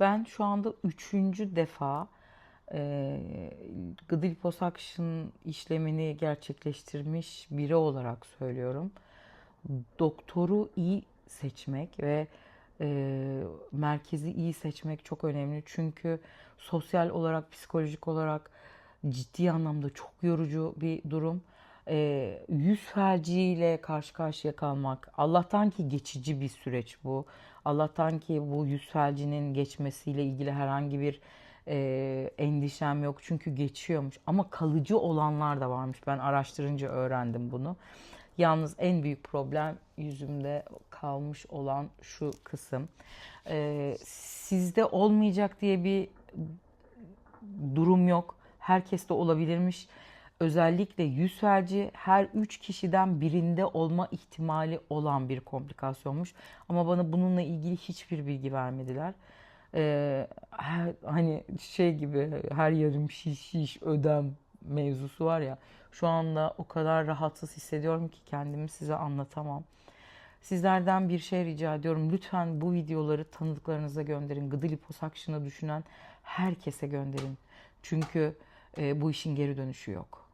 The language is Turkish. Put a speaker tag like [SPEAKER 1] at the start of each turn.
[SPEAKER 1] Ben şu anda üçüncü defa e, gıdı liposuction işlemini gerçekleştirmiş biri olarak söylüyorum. Doktoru iyi seçmek ve e, merkezi iyi seçmek çok önemli. Çünkü sosyal olarak, psikolojik olarak ciddi anlamda çok yorucu bir durum. E, yüz felciyle karşı karşıya kalmak. Allah'tan ki geçici bir süreç bu. Allah'tan ki bu yüz felcinin geçmesiyle ilgili herhangi bir e, endişem yok. Çünkü geçiyormuş. Ama kalıcı olanlar da varmış. Ben araştırınca öğrendim bunu. Yalnız en büyük problem yüzümde kalmış olan şu kısım. E, sizde olmayacak diye bir durum yok. Herkeste olabilirmiş. Özellikle yüz felci her üç kişiden birinde olma ihtimali olan bir komplikasyonmuş. Ama bana bununla ilgili hiçbir bilgi vermediler. Ee, her- hani şey gibi her yarım şiş şiş ödem mevzusu var ya. Şu anda o kadar rahatsız hissediyorum ki kendimi size anlatamam. Sizlerden bir şey rica ediyorum. Lütfen bu videoları tanıdıklarınıza gönderin. Gıdı liposuction'ı düşünen herkese gönderin. Çünkü e, bu işin geri dönüşü yok.